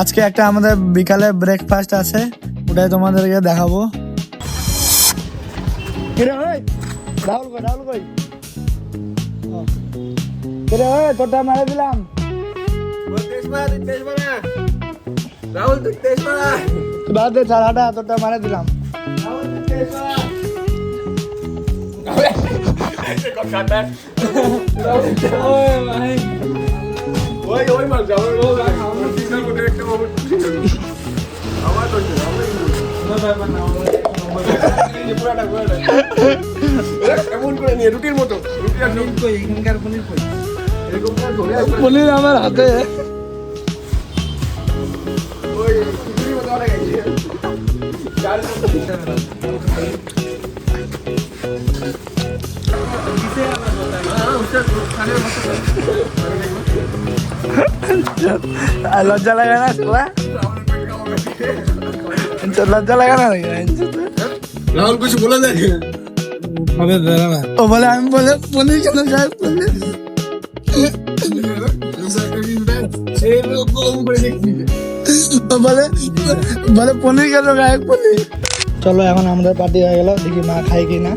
আজকে একটা আমাদের বিকালে ব্রেকফাস্ট আছে ওটাই তোমাদেরকে দেখাবো। কিরে রাহুল কই রাহুল কই? ও। ওই তোরটা মারা দিলাম। রাহুল তুই তেজ মারা বাদ দে চারাটা তোরটা মারা দিলাম। মার পনির আমার হাতে। লজ্জা লাগে না? না কিছু বলে ও বলে আমি বলে পনির কেন বলে বলে পনির কেন চলো এখন আমাদের পার্টি হয়ে গেল দেখি মা খাই কি না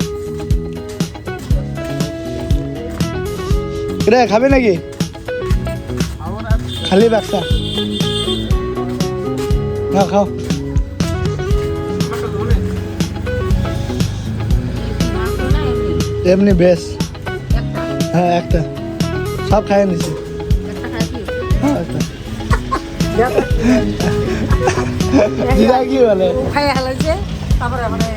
রে খাবে নাকি খালি ব্যবসা খাও খাও। এমনি বেশ। হ্যাঁ একটা। সব খাই নিছি। হ্যাঁ কি বলে? খাই হেলাইছে তারপরে মানে